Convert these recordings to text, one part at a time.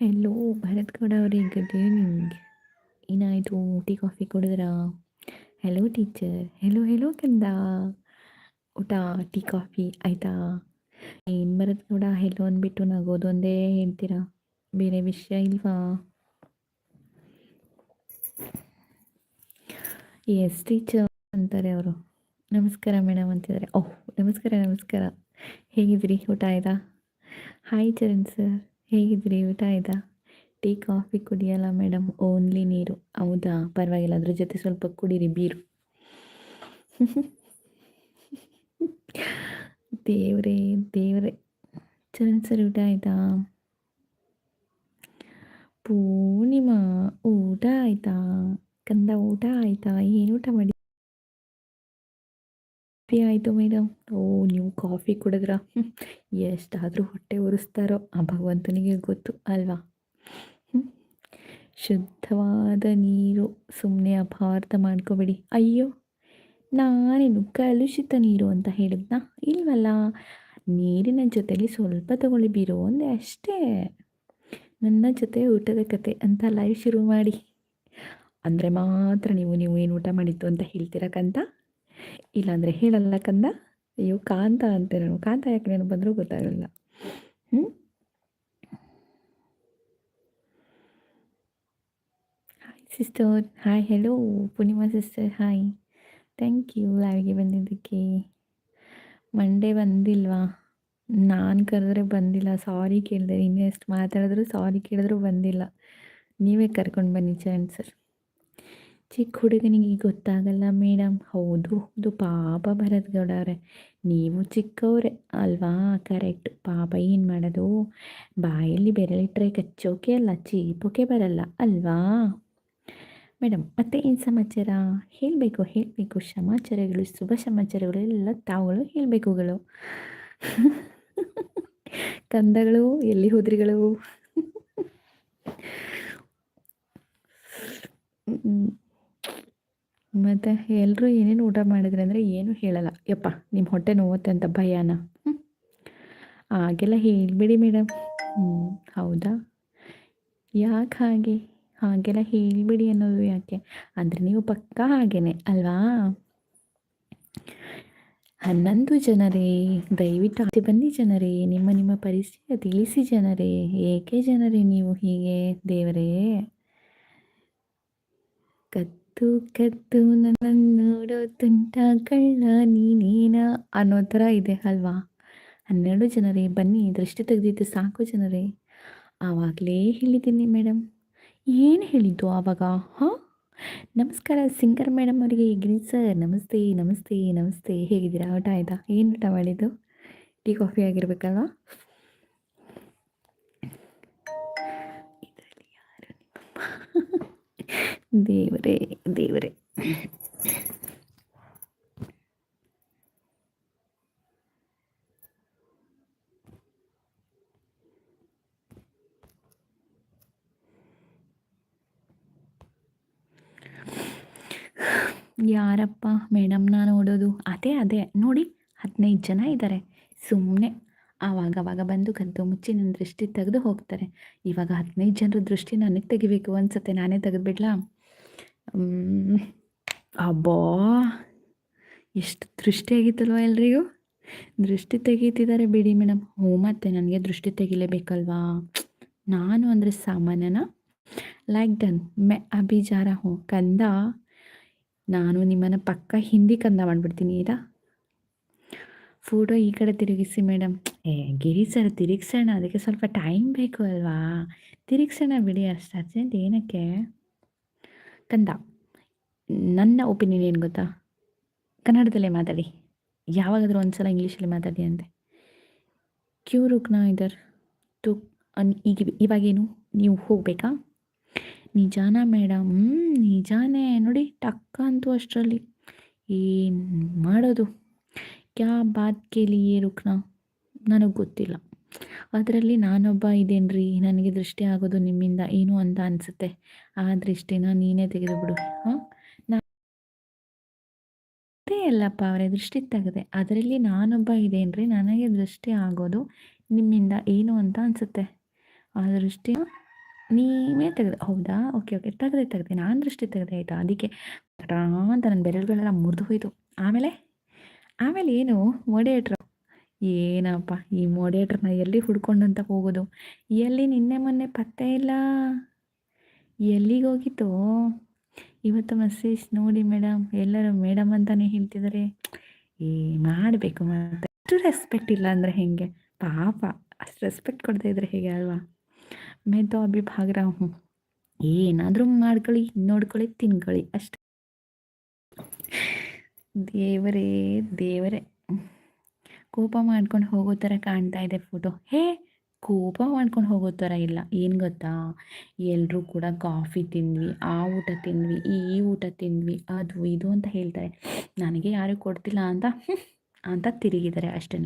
Hello Bharat Gowda ಅವರೇ good evening ಏನಾಯಿತು tea coffee ಕುಡಿದ್ರಾ ಹೆಲೋ ಟೀಚರ್ ಹೆಲೋ ಹೆಲೋ ಕಂದ ಊಟ ಟೀ ಕಾಫಿ ಆಯಿತಾ ಏನು ಭರತ್ ಗೌಡ ಹೆಲೋ ಅಂದ್ಬಿಟ್ಟು ನಗೋದು ಒಂದೇ ಹೇಳ್ತೀರಾ ಬೇರೆ ವಿಷಯ ಇಲ್ವಾ ಎಸ್ ಟೀಚರ್ ಅಂತಾರೆ ಅವರು ನಮಸ್ಕಾರ ಮೇಡಮ್ ಅಂತಿದ್ದಾರೆ ಓಹ್ ನಮಸ್ಕಾರ ನಮಸ್ಕಾರ ಹೇಗಿದ್ದೀರಿ ಊಟ ಆಯ್ತಾ ಹಾಯ್ ಚರಣ್ ಸರ್ ಹೇಗಿದ್ದೀರಿ ಊಟ ಆಯ್ತಾ? ಟೀ, ಕಾಫಿ ಕುಡಿಯಲ್ಲ ಮೇಡಮ್ ಓನ್ಲಿ ನೀರು. ಹೌದಾ? ಪರವಾಗಿಲ್ಲ. ಅದ್ರ ಜೊತೆ ಸ್ವಲ್ಪ ಕುಡೀರಿ, ಬೀರು. ದೇವ್ರೇ ದೇವ್ರೇ. ಚರಣ್ ಸರಿ, ಊಟ ಆಯ್ತಾ? ಪೂರ್ಣಿಮಾ, ಊಟ ಆಯ್ತಾ? ಕಂದ, ಊಟ ಆಯ್ತಾ? ಏನು ಊಟ ಮಾಡಿ ಕಾಫಿ ಆಯಿತು ಮೇಡಮ್ ಓ, ನೀವು ಕಾಫಿ ಕುಡಿದ್ರ? ಎಷ್ಟಾದರೂ ಹೊಟ್ಟೆ ಉರಿಸ್ತಾರೋ ಆ ಭಗವಂತನಿಗೆ ಗೊತ್ತು, ಅಲ್ವಾ? ಶುದ್ಧವಾದ ನೀರು ಸುಮ್ಮನೆ ಅಪಾರ್ಥ ಮಾಡ್ಕೋಬೇಡಿ. ಅಯ್ಯೋ, ನಾನೇನು ಕಲುಷಿತ ನೀರು ಅಂತ ಹೇಳಿದ್ನಾ? ಇಲ್ವಲ್ಲ, ನೀರಿನ ಜೊತೆಲಿ ಸ್ವಲ್ಪ ತಗೊಳ್ಳಿ ಬೀರು ಒಂದೇ ಅಷ್ಟೇ. ನನ್ನ ಜೊತೆ ಊಟದ ಕತೆ ಅಂತ ಲೈವ್ ಶುರು ಮಾಡಿ. ಅಂದರೆ ಮಾತ್ರ ನೀವು ನೀವು ಏನು ಊಟ ಮಾಡಿದ್ದು ಅಂತ ಹೇಳ್ತೀರಾ ಕಂತ? ಇಲ್ಲಾಂದರೆ ಹೇಳಲ್ಲ ಕಂದ? ಅಯ್ಯೋ, ಕಾಂತ ಅಂತ ನಾನು. ಕಾಂತ ಯಾಕೆ ನಾನು ಬಂದರೂ ಗೊತ್ತಾಗಲ್ಲ. ಹ್ಞೂ hi sister hi hello Purnima sister hi thank you ಲೈವ್ಗೆ ಬಂದಿದ್ದಕ್ಕೆ. ಮಂಡೇ ಬಂದಿಲ್ವಾ? ನಾನು ಕರೆದ್ರೆ ಬಂದಿಲ್ಲ. ಸಾರಿ ಕೇಳಿದೆ. ಇನ್ನೆಷ್ಟು ಮಾತಾಡಿದ್ರು ಸಾರಿ ಕೇಳಿದ್ರು ಬಂದಿಲ್ಲ. ನೀವೇ ಕರ್ಕೊಂಡು ಬನ್ನಿ, ಚರಣ್ ಸರ್ ಚಿಕ್ಕ ಹುಡುಗನಿಗೆ ಗೊತ್ತಾಗಲ್ಲ ಮೇಡಮ್ ಹೌದು ಹೌದು, ಪಾಪ ಭರತ್ ಗೌಡ ಅವರೇ ನೀವು ಚಿಕ್ಕವರೇ ಅಲ್ವಾ? ಕರೆಕ್ಟ್. ಪಾಪ ಏನು ಮಾಡೋದು? ಬಾಯಲ್ಲಿ ಬೆರಳಿಟ್ರೆ ಕಚ್ಚೋಕೆ ಅಲ್ಲ, ಚೀಪೋಕೆ ಬರಲ್ಲ ಅಲ್ವಾ? ಮೇಡಮ್ ಮತ್ತೆ ಏನು ಸಮಾಚಾರ? ಹೇಳಬೇಕು ಹೇಳಬೇಕು. ಸಮಾಚಾರಗಳು, ಶುಭ ಸಮಾಚಾರಗಳು ಎಲ್ಲ ತಾವುಗಳು ಹೇಳಬೇಕುಗಳು ಕಂದಗಳು, ಎಲ್ಲಿ ಹೋದ್ರಿಗಳು. ಮತ್ತು ಎಲ್ಲರೂ ಏನೇನು ಊಟ ಮಾಡಿದ್ರೆ ಅಂದರೆ ಏನೂ ಹೇಳಲ್ಲ. ಯಪ್ಪ ನಿಮ್ಮ ಹೊಟ್ಟೆ ನೋವತ್ತೆ ಅಂತ ಭಯಾನ. ಹಾಗೆಲ್ಲ ಹೇಳಿಬಿಡಿ ಮೇಡಮ್ ಹ್ಞೂ ಹೌದಾ? ಯಾಕೆ ಹಾಗೆ? ಹಾಗೆಲ್ಲ ಹೇಳಿಬಿಡಿ ಅನ್ನೋದು ಯಾಕೆ? ಅಂದರೆ ನೀವು ಪಕ್ಕಾ ಹಾಗೇನೆ, ಅಲ್ವಾ? ಹನ್ನೊಂದು ಜನರೇ, ದಯವಿಟ್ಟು ಆಚೆ ಬನ್ನಿ ಜನರೇ, ನಿಮ್ಮ ನಿಮ್ಮ ಪರಿಸ್ಥಿತಿ ತಿಳಿಸಿ ಜನರೇ, ಏಕೆ ಜನರೇ ನೀವು ಹೀಗೆ ದೇವರೇ? ಕತ್ತು ಕತ್ತು ನನ್ನ ನೋಡೋ ತುಂಟ ಕಳ್ಳ ನೀನೇನ ಅನ್ನೋ ಥರ ಇದೆ ಅಲ್ವಾ? ಹನ್ನೆರಡು ಜನರೇ, ಬನ್ನಿ, ದೃಷ್ಟಿ ತೆಗೆದಿದ್ದು ಸಾಕು ಜನರೇ. ಆವಾಗಲೇ ಹೇಳಿದ್ದೀನಿ ಮೇಡಮ್ ಏನು ಹೇಳಿದ್ದು ಆವಾಗ, ಹಾಂ? ನಮಸ್ಕಾರ, ಸಿಂಗರ್ ಮೇಡಮ್ ಅವರಿಗೆ ಗಿರಿ ಸರ್, ನಮಸ್ತೆ ನಮಸ್ತೆ ನಮಸ್ತೆ. ಹೇಗಿದ್ದೀರಾ? ಊಟ ಆಯ್ತಾ? ಏನು ಊಟ ಮಾಡಿದ್ದು? ಟೀ, ಕಾಫಿ ಆಗಿರ್ಬೇಕಲ್ವಾ? ದೇವರೇ ದೇವರೇ. ಯಾರಪ್ಪ ಮೇಡಮ್ನ ನೋಡೋದು ಅದೇ ಅದೇ. ನೋಡಿ, ಹದಿನೈದು ಜನ ಇದ್ದಾರೆ ಸುಮ್ಮನೆ ಆವಾಗವಾಗ ಬಂದು ಕದ್ದು ಮುಚ್ಚಿ ನನ್ನ ದೃಷ್ಟಿ ತೆಗೆದು ಹೋಗ್ತಾರೆ. ಇವಾಗ ಹದಿನೈದು ಜನರ ದೃಷ್ಟಿ ನನಗೆ ತೆಗಿಬೇಕು ಅನ್ಸುತ್ತೆ. ನಾನೇ ತೆಗೆದುಬಿಡ್ಲಾ? ಅಬ್ಬಾ, ಎಷ್ಟು ದೃಷ್ಟಿ ಆಗಿತ್ತಲ್ವ ಎಲ್ರಿಗೂ? ದೃಷ್ಟಿ ತೆಗೀತಿದ್ದಾರೆ ಬಿಡಿ ಮೇಡಮ್ ಹ್ಞೂ ಮತ್ತೆ ನನಗೆ ದೃಷ್ಟಿ ತೆಗಿಲೇಬೇಕಲ್ವಾ? ನಾನು ಅಂದರೆ ಸಾಮಾನ್ಯನ? ಲೈಕ್ ಡನ್ ಮೆ, ಅಭಿಜಾರ ಹೋ ಕಂದ, ನಾನು ನಿಮ್ಮನ್ನು ಪಕ್ಕ ಹಿಂದಿ ಕಂದ ಮಾಡಿಬಿಡ್ತೀನಿ, ಆಯಿತಾ? ಫೋಟೋ ಈ ಕಡೆ ತಿರುಗಿಸಿ ಮೇಡಮ್ ಏ, ಗಿರಿ ಸರ್, ತಿರುಗಿಸೋಣ. ಅದಕ್ಕೆ ಸ್ವಲ್ಪ ಟೈಮ್ ಬೇಕು ಅಲ್ವಾ? ತಿರುಗಿಸೋಣ ಬಿಡಿ ಅಷ್ಟು. ಅರ್ಜೆಂಟ್ ಏನಕ್ಕೆ? ಕಂದ. ನನ್ನ ಒಪಿನಿಯನ್ ಏನು ಗೊತ್ತಾ? ಕನ್ನಡದಲ್ಲೇ ಮಾತಾಡಿ. ಯಾವಾಗಾದರೂ ಒಂದು ಸಲ ಇಂಗ್ಲೀಷಲ್ಲಿ ಮಾತಾಡಿ ಅಂತೆ. ಕ್ಯೂ ರುಕ್ನ ಇದರ್ ತು ಅನ್ ಈಗ ಇವಾಗೇನು? ನೀವು ಹೋಗಬೇಕಾ? ನಿಜಾನ ಮೇಡಮ್ ನಿಜಾನೇ. ನೋಡಿ, ಟಕ್ಕ ಅಂತೂ ಅಷ್ಟರಲ್ಲಿ. ಏನು ಮಾಡೋದು? ಕ್ಯಾ ಬಾತ್ ಕೇಳಿ ರುಕ್ನ ನನಗೆ ಗೊತ್ತಿಲ್ಲ. ಅದರಲ್ಲಿ ನಾನೊಬ್ಬ ಇದೇನ್ರಿ? ನನಗೆ ದೃಷ್ಟಿ ಆಗೋದು ನಿಮ್ಮಿಂದ ಏನು ಅಂತ ಅನಿಸುತ್ತೆ? ಆ ದೃಷ್ಟಿನ ನೀನೇ ತೆಗೆದುಬಿಡು. ಹಾಂ? ನಾ ಅಲ್ಲಪ್ಪ ಅವರೇ, ದೃಷ್ಟಿ ತೆಗೆದೆ. ಅದರಲ್ಲಿ ನಾನೊಬ್ಬ ಇದೇನ್ರಿ? ನನಗೆ ದೃಷ್ಟಿ ಆಗೋದು ನಿಮ್ಮಿಂದ ಏನು ಅಂತ ಅನಿಸುತ್ತೆ? ಆ ದೃಷ್ಟಿ ನೀವೇ ತೆಗೆದು ಹೌದಾ? Okay okay. ತೆಗೆದೆ ತೆಗೆದೆ. ನಾನು ದೃಷ್ಟಿ ತೆಗೆದೆ ಆಯಿತಾ? ಅದಕ್ಕೆ ಅಂತ ನನ್ನ ಬೆರಳುಗಳೆಲ್ಲ ಮುರಿದು ಹೋಯಿತು. ಆಮೇಲೆ? ಆಮೇಲೆ ಏನು? ಮೊಡೇಟ್ರು ಏನಪ್ಪ ಈ ಮೊಡೇಟ್ರನ್ನ ಎಲ್ಲಿ ಹುಡ್ಕೊಂಡಂತ ಹೋಗೋದು ಎಲ್ಲಿ ನಿನ್ನೆ ಮೊನ್ನೆ ಪತ್ತೆ ಇಲ್ಲ? ಎಲ್ಲಿಗೆ ಹೋಗಿತ್ತು ಇವತ್ತು ಮೆಸೇಜ್ ನೋಡಿ ಮೇಡಮ್ ಎಲ್ಲರೂ ಮೇಡಮ್ ಅಂತಾನೆ ಹೇಳ್ತಿದ್ದಾರೆ ಏ, ಮಾಡಬೇಕು ಮತ್ತೆ. ಅಷ್ಟು ರೆಸ್ಪೆಕ್ಟ್ ಇಲ್ಲ ಅಂದರೆ ಹೇಗೆ? ಪಾಪ, ಅಷ್ಟು ರೆಸ್ಪೆಕ್ಟ್ ಕೊಡ್ತಾ ಇದ್ರೆ ಹೇಗೆ ಅಲ್ವಾ? ಮೇದೋ ಅಭಿ ಭಾಗ್ರ ಏನಾದರೂ ಮಾಡ್ಕೊಳ್ಳಿ, ನೋಡ್ಕೊಳ್ಳಿ, ತಿನ್ಕೊಳ್ಳಿ ಅಷ್ಟೇ. ದೇವರೇ ದೇವರೇ. ಕೋಪ ಮಾಡ್ಕೊಂಡು ಹೋಗೋ ಥರ ಕಾಣ್ತಾ ಇದೆ ಫೋಟೋ ಹೇ, ಕೋಪ ಮಾಡ್ಕೊಂಡು ಹೋಗೋ ಥರ ಇಲ್ಲ. ಏನು ಗೊತ್ತಾ? ಎಲ್ಲರೂ ಕೂಡ ಕಾಫಿ ತಿಂದ್ವಿ, ಆ ಊಟ ತಿಂದ್ವಿ, ಈ ಊಟ ತಿಂದ್ವಿ, ಅದು ಇದು ಅಂತ ಹೇಳ್ತಾರೆ. ನನಗೆ ಯಾರೂ ಕೊಡ್ತಿಲ್ಲ ಅಂತ ಅಂತ ತಿರುಗಿದ್ದಾರೆ ಅಷ್ಟೇ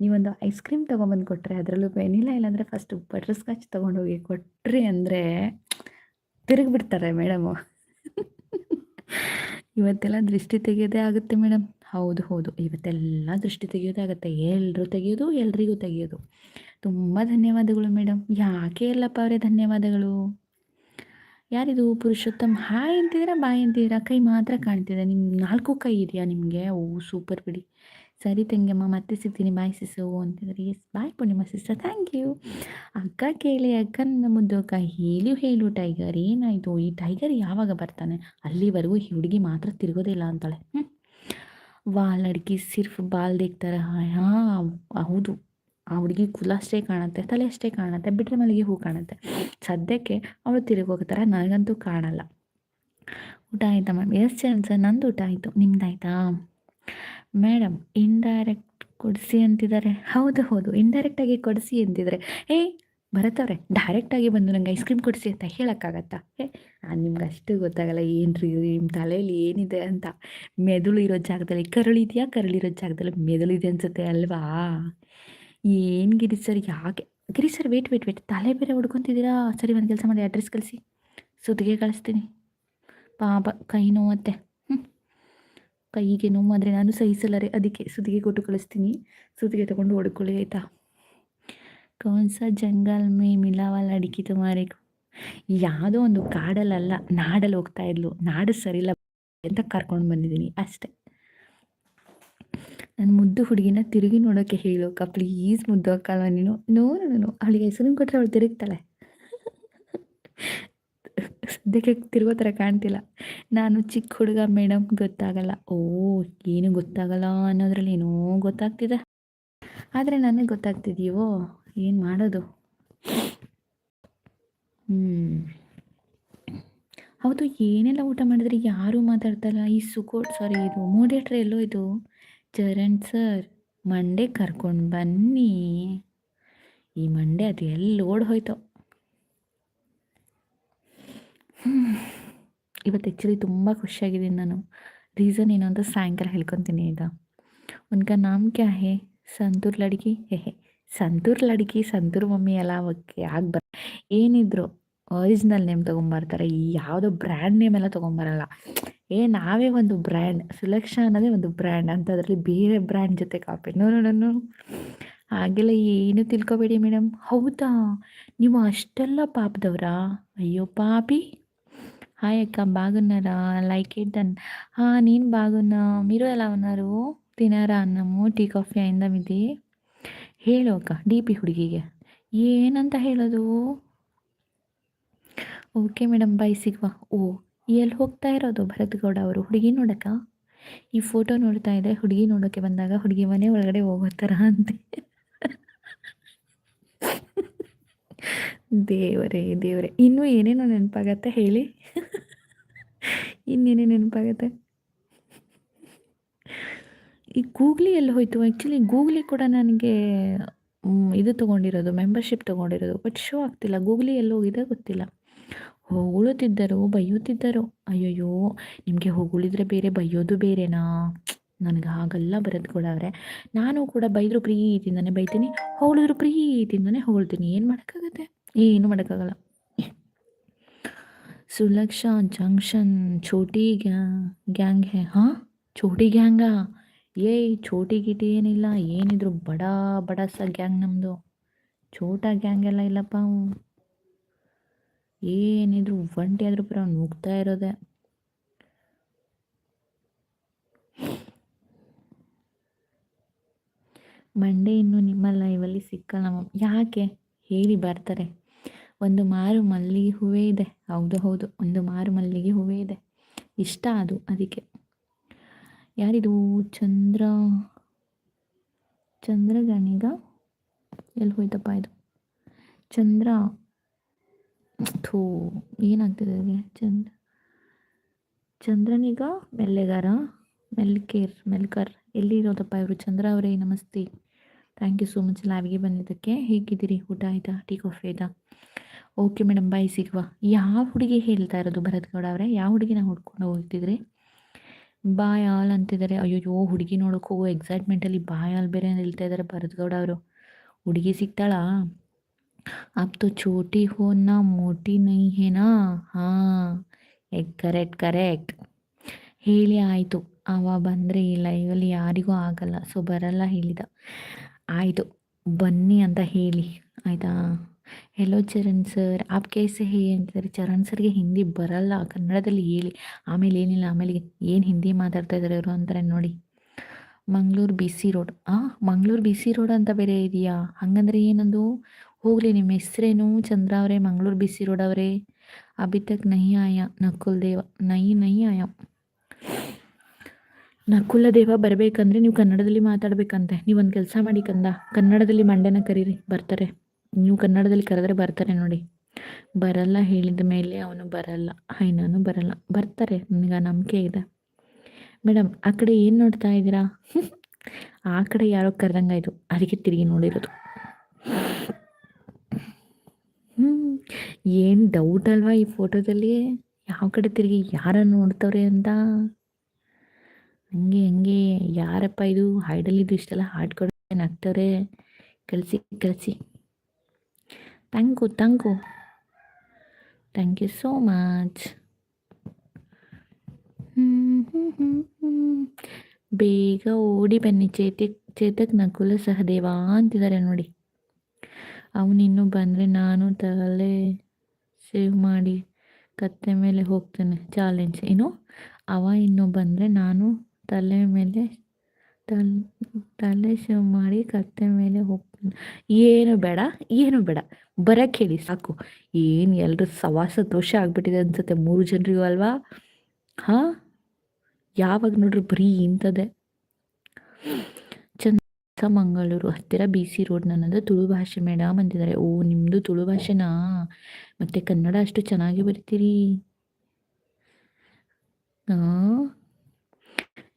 ನೀವೊಂದು ಐಸ್ ಕ್ರೀಮ್ ತೊಗೊಂಬಂದು ಕೊಟ್ಟರೆ ಅದರಲ್ಲೂ ವೆನಿಲ್ಲ ಇಲ್ಲಾಂದರೆ ಫಸ್ಟ್ ಬಟರ್ ಸ್ಕಾಚ್ ತೊಗೊಂಡೋಗಿ ಕೊಟ್ರಿ ಅಂದರೆ ತಿರುಗಿಬಿಡ್ತಾರೆ ಮೇಡಮು ಇವತ್ತೆಲ್ಲ ದೃಷ್ಟಿ ತೆಗೆಯೋದೇ ಆಗುತ್ತೆ ಮೇಡಮ್ ಹೌದು ಹೌದು. ಇವತ್ತೆಲ್ಲ ದೃಷ್ಟಿ ತೆಗೆಯೋದಾಗತ್ತೆ ಎಲ್ಲರೂ ತೆಗೆಯೋದು, ಎಲ್ರಿಗೂ ತೆಗೆಯೋದು. ತುಂಬ ಧನ್ಯವಾದಗಳು ಮೇಡಮ್ ಯಾಕೆ ಎಲ್ಲಪ್ಪ ಅವರೇ ಧನ್ಯವಾದಗಳು? ಯಾರಿದು ಪುರುಷೋತ್ತಮ್? ಹಾಯ್ ಅಂತಿದ್ದೀರಾ, ಬಾಯ್ ಅಂತಿದ್ದೀರಾ? ಕೈ ಮಾತ್ರ ಕಾಣ್ತಿದೆ. ನಿಮ್ಮ ನಾಲ್ಕು ಕೈ ಇದೆಯಾ ನಿಮಗೆ? ಓ, ಸೂಪರ್ ಬಿಡಿ. ಸರಿ ತಂಗಮ್ಮ ಮತ್ತೆ ಸಿಗ್ತೀನಿ. ಬಾಯ್ ಸಿಸು ಅಂತಿದ್ದಾರೆ. Yes bye Purnima sister thank you ಅಕ್ಕ ಕೇಳಿ ಅಕ್ಕ ನನ್ನ ಮುದ್ದು ಅಕ್ಕ. ಹೇಳು ಹೇಳು ಟೈಗರ್ ಏನಾಯಿತು? ಈ ಟೈಗರ್ ಯಾವಾಗ ಬರ್ತಾನೆ? ಅಲ್ಲಿವರೆಗೂ ಈ ಹುಡುಗಿ ಮಾತ್ರ ತಿರುಗೋದಿಲ್ಲ ಅಂತಾಳೆ. ಹ್ಞೂ ವಾ ಲಡ್ಕಿ ಸಿರ್ಫ್ ಬಾಲ್ ದೇಕ್ತಾರ. ಹಾಂ, ಹೌದು. ಆ ಹುಡುಗಿ ಕುಲ ಅಷ್ಟೇ ಕಾಣುತ್ತೆ, ತಲೆ ಅಷ್ಟೇ ಕಾಣುತ್ತೆ ಬಿಟ್ಟರೆ ಮಲ್ಲಿಗೆ ಹೂ ಕಾಣುತ್ತೆ. ಸದ್ಯಕ್ಕೆ ಅವಳು ತಿರುಗಿ ಹೋಗ್ತಾರೆ, ನನಗಂತೂ ಕಾಣಲ್ಲ. ಊಟ ಆಯಿತಾ ಮ್ಯಾಮ್ ಎಸ್ ಸರ್ ನಂದು ಊಟ ಆಯಿತು. ನಿಮ್ದಾಯ್ತಾ? ಮೇಡಮ್ ಇಂಡೈರೆಕ್ಟ್ ಕೊಡಿಸಿ ಅಂತಿದ್ದಾರೆ. ಹೌದು ಹೌದು ಇಂಡೈರೆಕ್ಟಾಗಿ ಕೊಡಿಸಿ ಅಂತಿದ್ದಾರೆ. ಏಯ್ ಬರತ್ತವ್ರೆ. ಡೈರೆಕ್ಟಾಗಿ ಬಂದು ನಂಗೆ ಐಸ್ ಕ್ರೀಮ್ ಕೊಡಿಸಿ ಅಂತ ಹೇಳೋಕ್ಕಾಗತ್ತಾ? ಹೇ ನಿಮ್ಗೆ ಅಷ್ಟು ಗೊತ್ತಾಗಲ್ಲ ಏನು ರೀ ನಿಮ್ಮ ತಲೆಯಲ್ಲಿ ಏನಿದೆ ಅಂತ. ಮೆದುಳು ಇರೋ ಜಾಗದಲ್ಲಿ ಕರುಳಿದೆಯಾ? ಕರುಳಿರೋ ಜಾಗದಲ್ಲಿ ಮೆದುಳಿದೆ ಅನ್ಸುತ್ತೆ ಅಲ್ವಾ? ಏನು ಗಿರಿ ಸರ್, ಯಾಕೆ? Giri sir wait wait wait ತಲೆ ಬೇರೆ ಹೊಡ್ಕೊತಿದ್ದೀರಾ ಸರಿ, ಒಂದು ಕೆಲಸ ಮಾಡಿ ಅಡ್ರೆಸ್ ಕಳಿಸಿ. ಸುತ್ತಿಗೆ ಕಳಿಸ್ತೀನಿ. ಪಾಪ, ಕೈ ನೋವತ್ತೆ. ಹ್ಞೂ ಕೈಗೆ ನೋವು ಅಂದರೆ ನಾನು ಸಹಿಸಲ್ಲರೆ, ಅದಕ್ಕೆ ಸುತ್ತಿಗೆ ಕೊಟ್ಟು ಕಳಿಸ್ತೀನಿ. ಸುತ್ತಿಗೆ ತೊಗೊಂಡು ಹೊಡ್ಕೊಳ್ಳಿ ಆಯಿತಾ? ಕೌನ್ ಸಾ ಜಂಗಲ್ ಮೇ ಮಿಲಾವಲ್ ಅಡಿಕೆ ತುಮಾರಿಗೂ ಯಾವುದೋ ಒಂದು ಕಾಡಲ್ಲಲ್ಲ ನಾಡಲ್ಲಿ ಹೋಗ್ತಾ ಇದ್ಲು. ನಾಡು ಸರಿಲ್ಲ ಅಂತ ಕರ್ಕೊಂಡು ಬಂದಿದ್ದೀನಿ ಅಷ್ಟೇ. ನನ್ನ ಮುದ್ದು ಹುಡುಗಿನ ತಿರುಗಿ ನೋಡೋಕ್ಕೆ ಹೇಳೋಕ ಪ್ಲೀಸ್ ಮುದ್ದು ಹಾಕಲ್ವ ನೀನು? ನೋ ನಾನು ಅವಳಿಗೆ ಹೆಸರು ಕೊಟ್ಟರೆ ಅವಳು ತಿರುಗ್ತಾಳೆ. ಸದ್ಯಕ್ಕೆ ತಿರುಗೋ ಥರ ಕಾಣ್ತಿಲ್ಲ. ನಾನು ಚಿಕ್ಕ ಹುಡುಗ ಮೇಡಮ್ ಗೊತ್ತಾಗಲ್ಲ. ಓ, ಏನು ಗೊತ್ತಾಗಲ್ಲ ಅನ್ನೋದ್ರಲ್ಲಿ ಏನೋ ಗೊತ್ತಾಗ್ತಿದೆ. ಆದರೆ ನನಗೆ ಗೊತ್ತಾಗ್ತಿದೆಯೋ? ಏನು ಮಾಡೋದು? ಹ್ಞೂ ಹೌದು, ಏನೆಲ್ಲ ಊಟ ಮಾಡಿದ್ರೆ? ಯಾರೂ ಮಾತಾಡ್ತಲ್ಲ ಈ ಸುಕೋಟ್ ಸಾರಿ ಇದು ಮೋಡೇಟ್ರ್ ಎಲ್ಲೋ ಇದು. ಚರಣ್ ಸರ್ ಮಂಡೆ ಕರ್ಕೊಂಡು ಬನ್ನಿ. ಈ ಮಂಡೆ ಅದು ಎಲ್ಲಿ ಓಡ್ ಹೋಯ್ತು. ಇವತ್ತು ಆ್ಯಕ್ಚುಲಿ ತುಂಬ ಖುಷಿಯಾಗಿದ್ದೀನಿ ನಾನು. ರೀಸನ್ ಏನು ಅಂತ ಸಾಯಂಕಾಲ ಹೇಳ್ಕೊತೀನಿ ಈಗ. ಒನ್ಕ ನಾಮ್ ಕ್ಯಾ ಹೇ, ಸಂತೂರ್ ಲಡ್ಕಿ ಹೇ ಹೇ. ಸಂತೂರ್ ಲಡ್ಕಿ ಸಂತೂರ್ ಮಮ್ಮಿ ಎಲ್ಲ ಅವಕ್ಕೆ ಆಗಿ ಬರ್ ಏನಿದ್ರು ಒರಿಜಿನಲ್ ನೇಮ್ ತೊಗೊಂಬರ್ತಾರೆ ಈ ಯಾವುದೋ ಬ್ರ್ಯಾಂಡ್ ನೇಮ್ ಎಲ್ಲ ತೊಗೊಂಬರಲ್ಲ ಏ ನಾವೇ ಒಂದು ಬ್ರ್ಯಾಂಡ್ ಸುಲಕ್ಷಾ ಅನ್ನೋದೇ ಒಂದು ಬ್ರ್ಯಾಂಡ್ ಅಂತ ಅದರಲ್ಲಿ ಬೇರೆ ಬ್ರ್ಯಾಂಡ್ ಜೊತೆ ಕಾಪಿ ನೋ ನೋ ನೋ ಹಾಗೆಲ್ಲ ಏನು ತಿಳ್ಕೊಬೇಡಿ ಮೇಡಮ್ ಹೌದಾ ನೀವು అష్టల్లా పాపదవరా అయ్యో పాపి హాయ్ అక్క బాగున్నారా లైక్ ఇట్ అండ్ నేను బాగున్నా మీరు ఎలా ఉన్నారు తినారా అన్నము టీ కాఫీ అయిందా మీది ಹೇಳು ಅಕ್ಕ ಡಿ ಪಿ ಹುಡುಗಿಗೆ. ಏನಂತ ಹೇಳೋದು? ಓಕೆ ಮೇಡಮ್ ಬಾಯ್ ಸಿಗುವ. ಓ ಎಲ್ಲಿ ಹೋಗ್ತಾ ಇರೋದು ಭರತ್ಗೌಡ ಅವರು? ಹುಡುಗಿ ನೋಡಕ್ಕ? ಈ ಫೋಟೋ ನೋಡ್ತಾ ಇದ್ದರೆ ಹುಡುಗಿ ನೋಡೋಕ್ಕೆ ಬಂದಾಗ ಹುಡುಗಿ ಮನೆ ಒಳಗಡೆ ಹೋಗೋ ಥರ ಅಂತ. ದೇವರೇ ದೇವರೇ. ಇನ್ನೂ ಏನೇನೋ ನೆನಪಾಗತ್ತೆ ಹೇಳಿ. ಇನ್ನೇನೇ ನೆನಪಾಗತ್ತೆ? ಈ ಗೂಗ್ಲಿ ಎಲ್ಲಿ ಹೋಯಿತು? ಆ್ಯಕ್ಚುಲಿ ಗೂಗ್ಲಿ ಕೂಡ ನನಗೆ ಇದು ತೊಗೊಂಡಿರೋದು ಮೆಂಬರ್ಶಿಪ್ ತೊಗೊಂಡಿರೋದು ಬಟ್ ಶೋ ಆಗ್ತಿಲ್ಲ. ಗೂಗ್ಲಿ ಎಲ್ಲಿ ಹೋಗಿದೆ ಗೊತ್ತಿಲ್ಲ. ಹೊಗಳುತ್ತಿದ್ದರು, ಬೈಯುತ್ತಿದ್ದರು. ಅಯ್ಯಯ್ಯೋ, ನಿಮಗೆ ಹೊಗಳಿದ್ರೆ ಬೇರೆ, ಬೈಯೋದು ಬೇರೆನಾ? ನನಗೆ ಹಾಗೆಲ್ಲ ಬರೋದು ಕೂಡ ಅವರೇ. ನಾನು ಕೂಡ ಬೈದರು ಪ್ರೀತಿಯಿಂದನೇ ಬೈತೀನಿ, ಹೊಗಳಿದ್ರು ಪ್ರೀತಿಯಿಂದನೇ ಹೊಗಳ್ತೀನಿ. ಏನು ಮಾಡೋಕ್ಕಾಗತ್ತೆ? ಏನು ಮಾಡೋಕ್ಕಾಗಲ್ಲ. ಸುಲಕ್ಷ ಜಂಕ್ಷನ್ ಛೋಟಿ ಗ್ಯಾ, ಗ್ಯಾಂಗ್ ಹೇ, ಹಾಂ? ಛೋಟಿ ಗ್ಯಾಂಗಾ? ಏಯ್, ಚೋಟಿ ಗಿಟಿ ಏನಿಲ್ಲ, ಏನಿದ್ರು ಬಡ ಬಡ ಸ ಗ್ಯಾಂಗ್ ನಮ್ಮದು ಚೋಟ ಗ್ಯಾಂಗ್ ಎಲ್ಲ ಇಲ್ಲಪ್ಪ ಏನಿದ್ರು ಒಂಟಿ ಆದರೂ ಪರ ನುಗ್ತಾ ಇರೋದೆ. ಮಂಡೇ ಇನ್ನು ನಿಮ್ಮ ಲೈವಲ್ಲಿ ಸಿಕ್ಕಲ್ಲ ಯಾಕೆ? ಹೇಳಿ ಬರ್ತಾರೆ. ಒಂದು ಮಾರು ಮಲ್ಲಿಗೆ ಹೂವೇ ಇದೆ. ಹೌದು ಹೌದು. ಒಂದು ಮಾರು ಮಲ್ಲಿಗೆ ಹೂವೇ ಇದೆ. ಇಷ್ಟ ಅದು, ಅದಕ್ಕೆ. ಯಾರಿದು? ಚಂದ್ರ. ಚಂದ್ರಗಣಿಗ ಎಲ್ಲಿ ಹೋಯ್ತಪ್ಪ ಇದು? ಚಂದ್ರ. ಥೂ, ಏನಾಗ್ತಿದೆ ಅದಕ್ಕೆ ಚಂದ್ರ ಚಂದ್ರನಿಗ ಮೆಲ್ಲೆಗಾರ? ಮೆಲ್ಕೇರ್, ಮೆಲ್ಕರ್. ಎಲ್ಲಿರೋದಪ್ಪ ಇವರು? ಚಂದ್ರ ಅವರೇ, ನಮಸ್ತೆ. ಥ್ಯಾಂಕ್ ಯು ಸೋ ಮಚ್ ಲ್ಯಾಬ್ಗೆ ಬಂದಿದ್ದಕ್ಕೆ. ಹೇಗಿದ್ದೀರಿ? ಊಟ ಆಯಿತಾ? ಟೀ, ಕಾಫಿ ಆಯಿತಾ? ಓಕೆ ಮೇಡಮ್, ಬಾಯ್, ಸಿಗುವ. ಯಾವ ಹುಡುಗಿ ಹೇಳ್ತಾ ಇರೋದು ಭರತ್ ಗೌಡ ಅವರೇ? ಯಾವ ಹುಡುಗಿನ ಹುಡ್ಕೊಂಡು ಹೋಗ್ತಿದ್ರಿ? ಬಾಯ್ ಆಲ್ ಅಂತಿದ್ದಾರೆ ಅಯ್ಯೋಯ್ಯೋ, ಹುಡುಗಿ ನೋಡೋಕೆ ಹೋಗೋ ಎಕ್ಸೈಟ್ಮೆಂಟಲ್ಲಿ ಬಾಯ್ ಆಲ್ ಬೇರೆ ನಿಲ್ತಾ ಇದ್ದಾರೆ ಭರತ್ಗೌಡ ಅವರು. ಹುಡುಗಿ ಸಿಗ್ತಾಳಾ? ಅಪ್ ತು ಚೋಟಿ ಹೋನಾ ಮೋಟಿ ನೈ ಹೇನಾ ಹಾಂ ಎಗ್ ಕರೆಕ್ಟ್ ಕರೆಕ್ಟ್ ಹೇಳಿ ಆಯಿತು. ಅವ ಬಂದರೆ ಈ ಲೈವಲ್ಲಿ ಯಾರಿಗೂ ಆಗಲ್ಲ. ಸೊ ಬರಲ್ಲ ಹೇಳಿದ. ಆಯಿತು, ಬನ್ನಿ ಅಂತ ಹೇಳಿ. ಆಯಿತಾ? ಹೆಲೋ ಚರಣ್ ಸರ್, ಆಪ್ ಕೇಸೆ ಹೇ ಅಂತಿದ್ದಾರೆ? ಚರಣ್ ಸರ್ಗೆ ಹಿಂದಿ ಬರಲ್ಲ, ಕನ್ನಡದಲ್ಲಿ ಹೇಳಿ. ಆಮೇಲೆ ಏನಿಲ್ಲ, ಆಮೇಲೆ ಏನು ಹಿಂದಿ ಮಾತಾಡ್ತಾ ಇದ್ದಾರೆ ಇವರು ಅಂತಾರೆ ನೋಡಿ. Mangaluru B C road. ಆ, ಮಂಗ್ಳೂರು ಬಿ ಸಿ ರೋಡ್ ಅಂತ ಬೇರೆ ಇದೆಯಾ? ಹಾಗಂದ್ರೆ ಏನದು? ಹೋಗಲಿ, ನಿಮ್ಮ ಹೆಸ್ರೇನು? ಚಂದ್ರ ಅವರೇ, ಮಂಗ್ಳೂರು ಬಿ ಸಿ ರೋಡ್ ಅವರೇ? ಅಭಿ ತಕ್ ನಹಿ ಆಯ, ನಕುಲ್ ದೇವ. ನೈ ನಹಿ ಆಯ. ನಕುಲ ದೇವ ಬರಬೇಕಂದ್ರೆ ನೀವು ಕನ್ನಡದಲ್ಲಿ ಮಾತಾಡಬೇಕಂತೆ. ನೀವು ಒಂದು ಕೆಲಸ ಮಾಡಿ ಕಂದ. ಕನ್ನಡದಲ್ಲಿ ಮಂಡ್ಯನ ಕರೀರಿ, ಬರ್ತಾರೆ. ನೀವು ಕನ್ನಡದಲ್ಲಿ ಕರೆದ್ರೆ ಬರ್ತಾರೆ ನೋಡಿ. ಬರಲ್ಲ ಹೇಳಿದ ಮೇಲೆ ಅವನು ಬರಲ್ಲ. ಹೈನಾನು ಬರಲ್ಲ. ಬರ್ತಾರೆ ನನಗೆ ನಂಬಿಕೆ ಇದೆ. ಮೇಡಮ್, ಆ ಕಡೆ ಏನು ನೋಡ್ತಾ ಇದ್ದೀರಾ? ಆ ಕಡೆ ಯಾರೋ ಕರೆದಂಗಾಯ್ತು ಅದಕ್ಕೆ ತಿರುಗಿ ನೋಡಿರೋದು. ಹ್ಞೂ ಏನು ಡೌಟ್ ಅಲ್ವಾ ಈ ಫೋಟೋದಲ್ಲಿ ಯಾವ ಕಡೆ ತಿರುಗಿ ಯಾರ ನೋಡ್ತವ್ರೆ ಅಂತ? ಹಂಗೆ ಹಂಗೆ. ಯಾರಪ್ಪ ಇದು? ಹಾಡಲ್ಲಿದ್ದು ಇಷ್ಟೆಲ್ಲ ಹಾಡ್ಕೊಡ ನಗ್ತವ್ರೆ ಕಳಿಸಿ ಕಳಿಸಿ. thank you thank you thank you so much ಬೇಗ ಓಡಿ ಬನ್ನಿ ಚೇತಕ್ ಚೇತಕ್ ನಕುಲ ಸಹದೇವ ಅಂತಿದ್ದಾರೆ ನೋಡಿ ಅವನಿನ್ನೂ ಬಂದರೆ ನಾನು ತಲೆ ಸೇವ್ ಮಾಡಿ ಕತ್ತೆ ಮೇಲೆ ಹೋಗ್ತೇನೆ ಚಾಲೆಂಜ್ ಏನು ಅವ ಇನ್ನೂ ಬಂದರೆ ನಾನು ತಲೆ ಮೇಲೆ ತಲೆ ತಲೆ ಸೇವ್ ಮಾಡಿ ಕತ್ತೆ ಮೇಲೆ ಹೋಗ್ತೀನಿ ಏನು ಬೇಡ ಏನು ಬೇಡ ಬರಕ್ಕೆ ಹೇಳಿ ಸಾಕು. ಏನು ಎಲ್ಲರೂ ಸವಾಸ ದೋಷ ಆಗ್ಬಿಟ್ಟಿದೆ ಅನ್ಸುತ್ತೆ ಮೂರು ಜನರಿಗೂ ಅಲ್ವಾ? ಹಾಂ? ಯಾವಾಗ ನೋಡ್ರಿ ಬರೀ ಇಂಥದ್ದೇ. ಮಂಗಳೂರು ಹತ್ತಿರ ಬಿ ಸಿ ರೋಡ್ ನನ್ನದು ತುಳು ಭಾಷೆ ಮೇಡಮ್ ಅಂತಿದ್ದಾರೆ. ಓ ನಿಮ್ಮದು ತುಳು ಭಾಷೆನಾ? ಮತ್ತು ಕನ್ನಡ ಅಷ್ಟು ಚೆನ್ನಾಗಿ ಬರಿತೀರಿ?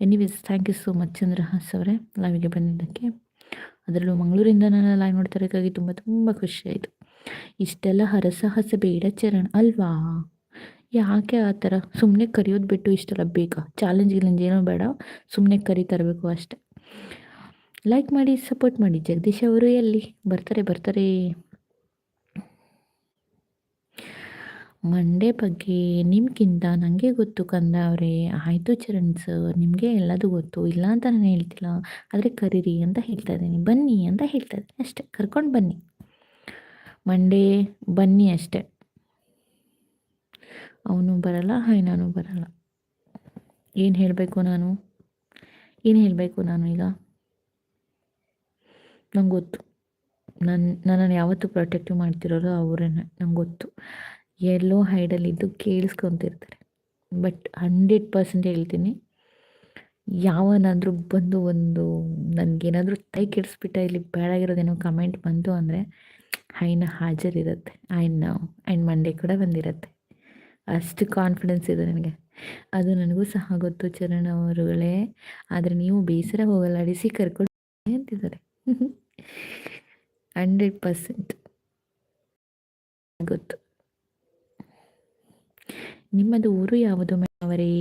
Anyways thank you so much Chandrahas ಅವರೇ ಲೈವಿಗೆ ಬಂದಿದ್ದಕ್ಕೆ. ಅದರಲ್ಲೂ ಮಂಗಳೂರಿಂದ ನಾನು ಲೈವ್ ನೋಡ್ತಾ ತುಂಬ ತುಂಬ ಖುಷಿ ಆಯಿತು. ಇಷ್ಟೆಲ್ಲ ಹರಸಾಹಸ ಬೇಡ ಚರಣ್, ಅಲ್ವಾ? ಯಾಕೆ ಆ ಥರ? ಸುಮ್ಮನೆ ಕರಿಯೋದು ಬಿಟ್ಟು ಇಷ್ಟೆಲ್ಲ ಬೇಕಾ? ಚಾಲೆಂಜ್ ಗಿಲೆಂಜ್ ಏನೂ ಬೇಡ. ಸುಮ್ಮನೆ ಕರಿ ತರಬೇಕು ಅಷ್ಟೆ. ಲೈಕ್ ಮಾಡಿ ಸಪೋರ್ಟ್ ಮಾಡಿ. ಜಗದೀಶ್ ಅವರು ಎಲ್ಲಿ? ಬರ್ತಾರೆ ಬರ್ತಾರೆ. ಮಂಡೇ ಬಗ್ಗೆ ನಿಮ್ಗಿಂತ ನನಗೆ ಗೊತ್ತು ಕಂದ ಅವರೇ. ಆಯಿತು ಚರಣ್ ಸರ್, ನಿಮಗೆ ಎಲ್ಲದು ಗೊತ್ತು. ಇಲ್ಲ ಅಂತ ನಾನು ಹೇಳ್ತಿಲ್ಲ. ಆದರೆ ಕರೀರಿ ಅಂತ ಹೇಳ್ತಾ ಇದ್ದೀನಿ. ಬನ್ನಿ ಅಂತ ಹೇಳ್ತಾ ಇದ್ದೀನಿ. ಅಷ್ಟೇ. ಕರ್ಕೊಂಡು ಬನ್ನಿ. ಮಂಡೇ ಬನ್ನಿ ಅಷ್ಟೇ. ಅವನು ಬರಲ್ಲ ಹಾಯ್ ನಾನು ಬರಲ್ಲ. ಏನು ಹೇಳಬೇಕು ನಾನು? ಏನು ಹೇಳಬೇಕು ನಾನು ಈಗ? ನಂಗೆ ಗೊತ್ತು. ನನ್ನ ನನ್ನನ್ನು ಯಾವತ್ತೂ ಪ್ರೊಟೆಕ್ಟಿವ್ ಮಾಡ್ತಿರೋರು ಅವರೇನೆ. ನಂಗೆ ಗೊತ್ತು. ಎಲ್ಲೋ ಹೈಡಲ್ಲಿದ್ದು ಕೇಳಿಸ್ಕೊತಿರ್ತಾರೆ. ಬಟ್ ಹಂಡ್ರೆಡ್ ಪರ್ಸೆಂಟ್ ಹೇಳ್ತೀನಿ, ಯಾವನಾದರೂ ಬಂದು ಒಂದು ನನಗೇನಾದರೂ ತೈ ಕೆಡಿಸ್ಬಿಟ್ಟ ಇಲ್ಲಿ ಬೇಡಾಗಿರೋದೇನೋ ಕಮೆಂಟ್ ಬಂತು ಅಂದರೆ ಹೈನ ಹಾಜರಿರುತ್ತೆ. ಐನ್ ಆ್ಯಂಡ್ ಮಂಡೇ ಕೂಡ ಬಂದಿರುತ್ತೆ. ಅಷ್ಟು ಕಾನ್ಫಿಡೆನ್ಸ್ ಇದೆ ನನಗೆ. ಅದು ನನಗೂ ಸಹ ಗೊತ್ತು ಚರಣ್ ಅವರುಗಳೇ. ಆದರೆ ನೀವು ಬೇಸರ ಹೋಗಲ್ಲ ಅಡಿಸಿ ಕರ್ಕೊಂಡು ಅಂತಿದ್ದಾರೆ. ಹಂಡ್ರೆಡ್ ಪರ್ಸೆಂಟ್ ಗೊತ್ತು. ನಿಮ್ಮದು ಊರು ಯಾವುದು ಅವರೇ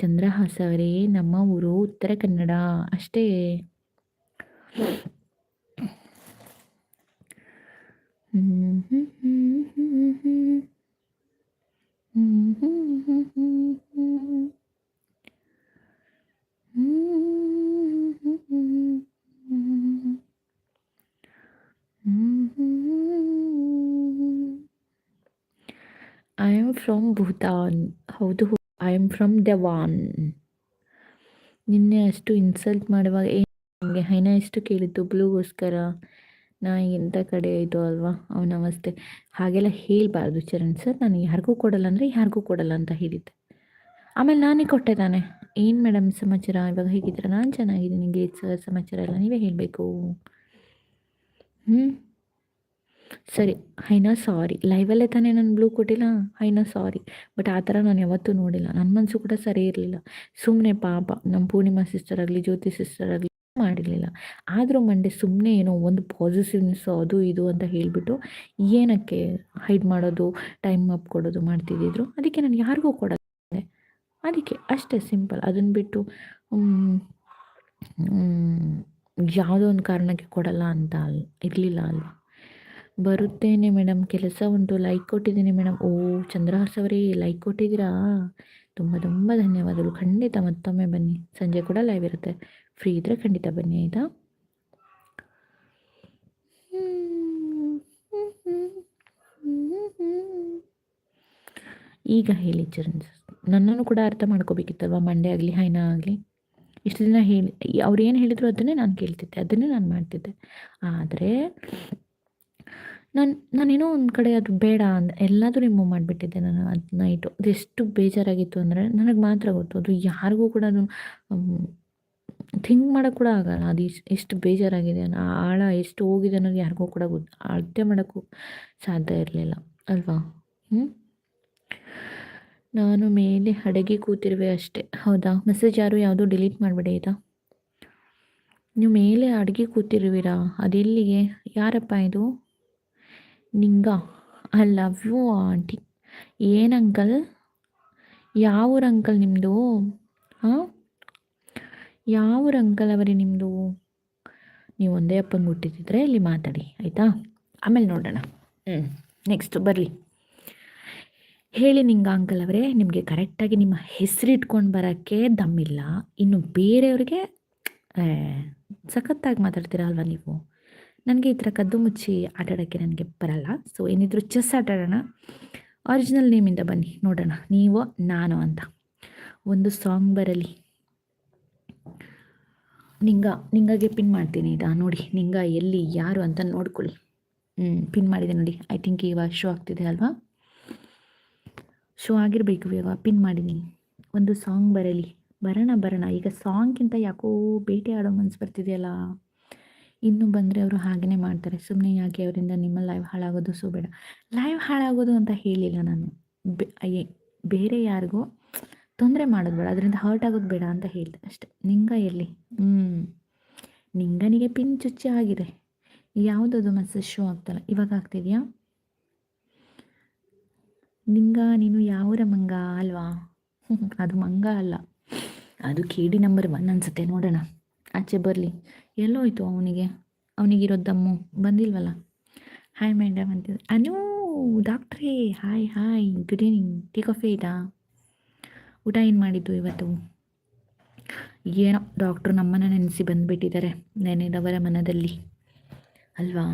ಚಂದ್ರಹಾಸ ಅವರೇ ನಮ್ಮ ಊರು ಉತ್ತರ ಕನ್ನಡ ಅಷ್ಟೇ Mm-hmm. I am from Bhutan ಹೌದು ಐ ಆಮ್ ಫ್ರಮ್ ದೆವಾನ್ ನಿನ್ನೆ ಅಷ್ಟು ಇನ್ಸಲ್ಟ್ ಮಾಡುವಾಗ ಏನು ನಿಮಗೆ? ಹೈನ ಎಷ್ಟು ಕೇಳಿದ್ದು? ಬ್ಲೂಗೋಸ್ಕರ ನಾ ಎಂಥ ಕಡೆ ಇದು ಅಲ್ವಾ? ಅವನ ನಮಸ್ತೆ ಹಾಗೆಲ್ಲ ಹೇಳಬಾರ್ದು ಚರಣ್ ಸರ್. ನಾನು ಯಾರಿಗೂ ಕೊಡಲ್ಲ ಅಂದರೆ ಯಾರಿಗೂ ಕೊಡಲ್ಲ ಅಂತ ಹೇಳಿದ್ದೆ. ಆಮೇಲೆ ನಾನೇ ಕೊಟ್ಟೆ ತಾನೆ. ಏನು ಮೇಡಮ್ ಸಮಾಚಾರ? ಇವಾಗ ಹೇಗಿದ್ದೀರಾ? ನಾನು ಚೆನ್ನಾಗಿದ್ದೀನಿ. ಗೇಟ್ ಸರ್ ಸಮಾಚಾರ ಎಲ್ಲ ನೀವೇ ಹೇಳಬೇಕು. ಹ್ಞೂ ಸರಿ, ಹೈನಾ ಸಾರಿ. ಲೈವಲ್ಲೇ ತಾನೇ ನಾನು ಬ್ಲೂ ಕೊಟ್ಟಿಲ್ಲ? ಹೈನಾ ಸಾರಿ. ಬಟ್ ಆ ಥರ ನಾನು ಯಾವತ್ತೂ ನೋಡಿಲ್ಲ. ನನ್ನ ಮನಸ್ಸು ಕೂಡ ಸರಿ ಇರಲಿಲ್ಲ. ಸುಮ್ಮನೆ ಪಾಪ ನಮ್ಮ ಪೂರ್ಣಿಮಾ ಸಿಸ್ಟರ್ ಆಗಲಿ, ಜ್ಯೋತಿ ಸಿಸ್ಟರ್ ಆಗಲಿ ಮಾಡಿರಲಿಲ್ಲ. ಆದರೂ ಮಂಡೆ ಸುಮ್ಮನೆ ಏನೋ ಒಂದು ಪಾಸಿಟಿವ್ನೆಸ್ ಅದು ಇದು ಅಂತ ಹೇಳಿಬಿಟ್ಟು ಏನಕ್ಕೆ ಹೈಡ್ ಮಾಡೋದು ಟೈಮ್ ಅಪ್ ಕೊಡೋದು ಮಾಡ್ತಿದ್ದಿದ್ರು? ಅದಕ್ಕೆ ನಾನು ಯಾರಿಗೂ ಕೊಡೋದೆ ಅದಕ್ಕೆ ಅಷ್ಟೇ ಸಿಂಪಲ್ ಅದನ್ನು ಬಿಟ್ಟು ಯಾವುದೋ ಒಂದು ಕಾರಣಕ್ಕೆ ಕೊಡಲ್ಲ ಅಂತ ಅಲ್ಲ ಇರಲಿಲ್ಲ ಅಲ್ವಾ? ಬರುತ್ತೇನೆ ಮೇಡಮ್. ಕೆಲಸ ಉಂಟು. ಲೈಕ್ ಕೊಟ್ಟಿದ್ದೀನಿ ಮೇಡಮ್. ಓ ಚಂದ್ರಹಾಸ್ ಅವರೇ, ಲೈಕ್ ಕೊಟ್ಟಿದ್ದೀರಾ? ತುಂಬ ತುಂಬ ಧನ್ಯವಾದಗಳು. ಖಂಡಿತ ಮತ್ತೊಮ್ಮೆ ಬನ್ನಿ. ಸಂಜೆ ಕೂಡ ಲೈವ್ ಇರುತ್ತೆ. ಫ್ರೀ ಇದ್ದರೆ ಖಂಡಿತ ಬನ್ನಿ, ಆಯಿತಾ? ಈಗ ಹೇಳಿ ಚರಣ್ ನನ್ನನ್ನು ಕೂಡ ಅರ್ಥ ಮಾಡ್ಕೋಬೇಕಿತ್ತಲ್ವ? ಮಂಡೆ ಆಗಲಿ, ಹೈನ ಆಗಲಿ? ಇಷ್ಟು ದಿನ ಹೇಳಿ, ಅವ್ರು ಏನು ಹೇಳಿದ್ರು ಅದನ್ನೇ ನಾನು ಕೇಳ್ತಿದ್ದೆ. ಅದನ್ನೇ ನಾನು ಮಾಡ್ತಿದ್ದೆ. ಆದರೆ ನಾನು, ನಾನೇನೋ ಒಂದು ಕಡೆ ಅದು ಬೇಡ ಅಂದ ಎಲ್ಲದೂ ರಿಮೂವ್ ಮಾಡಿಬಿಟ್ಟಿದ್ದೆ ನಾನು ಅದು ನೈಟು ಅದೆಷ್ಟು ಬೇಜಾರಾಗಿತ್ತು ಅಂದರೆ ನನಗೆ ಮಾತ್ರ ಗೊತ್ತು. ಅದು ಯಾರಿಗೂ ಕೂಡ ಅದು ಥಿಂಕ್ ಮಾಡೋಕ್ಕೆ ಕೂಡ ಆಗಲ್ಲ. ಅದು ಇಷ್ಟು ಎಷ್ಟು ಬೇಜಾರಾಗಿದೆ ಆ ಆಳ ಎಷ್ಟು ಹೋಗಿದೆ ಅನ್ನೋದು ಯಾರಿಗೂ ಕೂಡ ಗೊತ್ತು ಅಳತೆ ಮಾಡೋಕ್ಕೂ ಸಾಧ್ಯ ಇರಲಿಲ್ಲ, ಅಲ್ವಾ? ಹ್ಞೂ ನಾನು ಮೇಲೆ ಅಡಗಿ ಕೂತಿರುವೆ ಅಷ್ಟೇ. ಹೌದಾ? ಮೆಸೇಜ್ ಯಾರು ಯಾವುದೂ ಡಿಲೀಟ್ ಮಾಡಿಬಿಡಿ ಆಯಿತಾ ನೀವು ಮೇಲೆ ಅಡುಗೆ ಕೂತಿರುವಿರಾ? ಅದೆಲ್ಲಿಗೆ ಯಾರಪ್ಪ ಇದು? Ninga I love you aunty. ಏನು ಅಂಕಲ್? ಯಾವ ಅಂಕಲ್ ನಿಮ್ಮದು ಹಾಂ? ಯಾವ ಅಂಕಲ್ ಅವರೇ ನಿಮ್ಮದು ನೀವು ಒಂದೇ ಅಪ್ಪನ ಹುಟ್ಟಿದ್ರೆ ಇಲ್ಲಿ ಮಾತಾಡಿ, ಆಯಿತಾ? ಆಮೇಲೆ ನೋಡೋಣ. ಹ್ಞೂ ನೆಕ್ಸ್ಟು ಬರಲಿ. ಹೇಳಿ ನಿಂಗ ಅಂಕಲ್ ಅವರೇ, ನಿಮಗೆ ಕರೆಕ್ಟಾಗಿ ನಿಮ್ಮ ಹೆಸರು ಇಟ್ಕೊಂಡು ಬರೋಕ್ಕೆ ದಮ್ಮಿಲ್ಲ ಇನ್ನು ಬೇರೆಯವ್ರಿಗೆ ಸಖತ್ತಾಗಿ ಮಾತಾಡ್ತೀರಾ ಅಲ್ವಾ ನೀವು? ನನಗೆ ಈ ಥರ ಕದ್ದು ಮುಚ್ಚಿ ಆಟಾಡೋಕ್ಕೆ ನನಗೆ ಬರಲ್ಲ. ಸೊ ಏನಿದ್ರು ಚೆಸ್ ಆಟಾಡೋಣ. ಒರಿಜಿನಲ್ ನೇಮಿಂದ ಬನ್ನಿ, ನೋಡೋಣ. ನೀವು, ನಾನು ಅಂತ. ಒಂದು ಸಾಂಗ್ ಬರಲಿ. ನಿಂಗ, ನಿಂಗಾಗೆ ಪಿನ್ ಮಾಡ್ತೀನಿ ಇದಾ ನೋಡಿ. ನಿಂಗ, ಎಲ್ಲಿ, ಯಾರು ಅಂತ ನೋಡ್ಕೊಳ್ಳಿ. ಹ್ಞೂ ಪಿನ್ ಮಾಡಿದೆ ನೋಡಿ. ಐ ಥಿಂಕ್ ಇವಾಗ ಶೋ ಆಗ್ತಿದೆ ಅಲ್ವಾ? ಶೋ ಆಗಿರಬೇಕು ಇವಾಗ ಪಿನ್ ಮಾಡಿದ್ದೀನಿ. ಒಂದು ಸಾಂಗ್ ಬರಲಿ. ಬರೋಣ ಬರೋಣ. ಈಗ ಸಾಂಗ್ಗಿಂತ ಯಾಕೋ ಭೇಟಿ ಆಡೋ ಮನ್ಸು ಬರ್ತಿದೆಯಲ್ಲ. ಇನ್ನು ಬಂದರೆ ಅವರು ಹಾಗೆಯೇ ಮಾಡ್ತಾರೆ. ಸುಮ್ಮನೆ ಯಾಕೆ ಅವರಿಂದ ನಿಮ್ಮ ಲೈವ್ ಹಾಳಾಗೋದು ಸೊ ಬೇಡ. ಲೈವ್ ಹಾಳಾಗೋದು ಅಂತ ಹೇಳಿಲ್ಲ ನಾನು. ಬೇರೆ ಯಾರಿಗೂ ತೊಂದರೆ ಮಾಡೋದು ಬೇಡ. ಅದರಿಂದ ಹರ್ಟ್ ಆಗೋದು ಬೇಡ ಅಂತ ಹೇಳಿದೆ ಅಷ್ಟೆ. ನಿಂಗ ಎಲ್ಲಿ? ಹ್ಞೂ ನಿಂಗನಿಗೆ ಪಿನ್ ಚುಚ್ಚಿ ಆಗಿದೆ ಯಾವುದದು ಮೆಸೇಜ್ ಶೋ ಆಗ್ತಲ್ಲ. ಇವಾಗ ಆಗ್ತಿದೆಯಾ? ನಿಂಗ, ನೀನು ಯಾವರ ಮಂಗ ಅಲ್ವಾ? ಅದು ಮಂಗ ಅಲ್ಲ. ಅದು ಕೆ ಡಿ ನಂಬರ್ ಒನ್ ಅನ್ಸುತ್ತೆ ನೋಡೋಣ. ಆಚೆ ಬರಲಿ. ಎಲ್ಲೋಯ್ತು ಅವನಿಗೆ. ಅವನಿಗಿರೋ ದಮ್ಮು. ಬಂದಿಲ್ವಲ್ಲ? ಹಾಯ್ ಮೇಡಮ್ ಅಂತಿದ್ರು ಅನು ಡಾಕ್ಟ್ರೇ hi hi good evening tea coffee ಆಯಿತಾ ಊಟ ಏನು ಮಾಡಿದ್ದು ಇವತ್ತು? ಏನೋ ಡಾಕ್ಟ್ರು ನಮ್ಮನ್ನು ನೆನೆಸಿ ಬಂದುಬಿಟ್ಟಿದ್ದಾರೆ ನೆನೆದವರ ಮನದಲ್ಲಿ. ಅಲ್ವಾ?